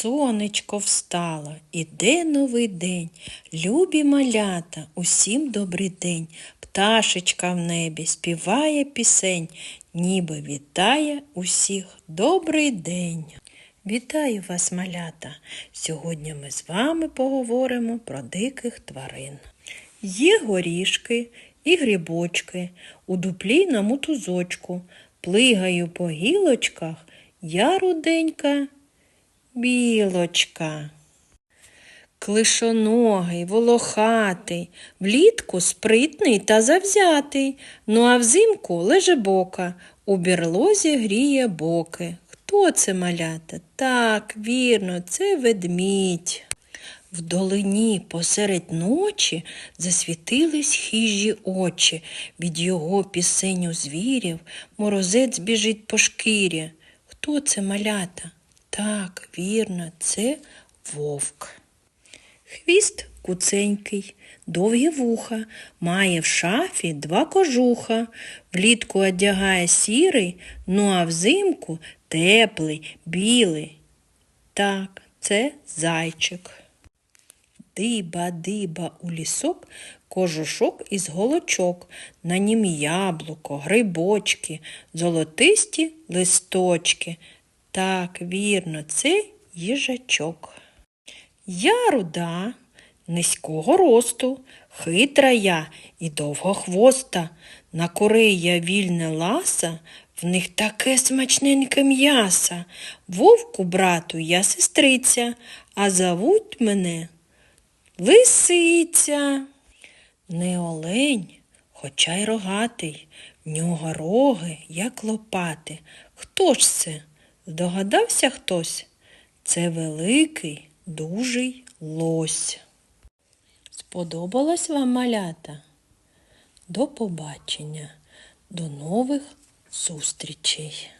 Сонечко встало, іде новий день. Любі малята, усім добрий день. Пташечка в небі співає пісень, ніби вітає усіх добрий день. Вітаю вас, малята! Сьогодні ми з вами поговоримо про диких тварин. Є горішки і грибочки у дуплі на мотузочку. Плигаю по гілочках, я руденька білочка. Клишоногий, волохатий, влітку спритний та завзятий, ну а взимку лежебока, у бірлозі гріє боки. Хто це малята? Так, вірно, це ведмідь. В долині посеред ночі засвітились хижі очі. Від його пісень у звірів морозець біжить по шкірі. Хто це малята? Так, вірно, це вовк. Хвіст куценький, довгі вуха, має в шафі два кожуха, влітку одягає сірий, ну а взимку теплий, білий. Так, це зайчик. Диба-диба у лісок, кожушок із голочок, на нім яблуко, грибочки, золотисті листочки. Так, вірно, це їжачок. Я руда, низького росту, хитра я і довгохвоста. На курей я вільне ласа, в них таке смачненьке м'яса. Вовку, брату, я сестриця, а зовуть мене Лисиця. Не олень, хоча й рогатий, в нього роги, як лопати. Хто ж це? Здогадався хтось? Це великий, дужий лось. Сподобалась вам малята? До побачення, до нових зустрічей.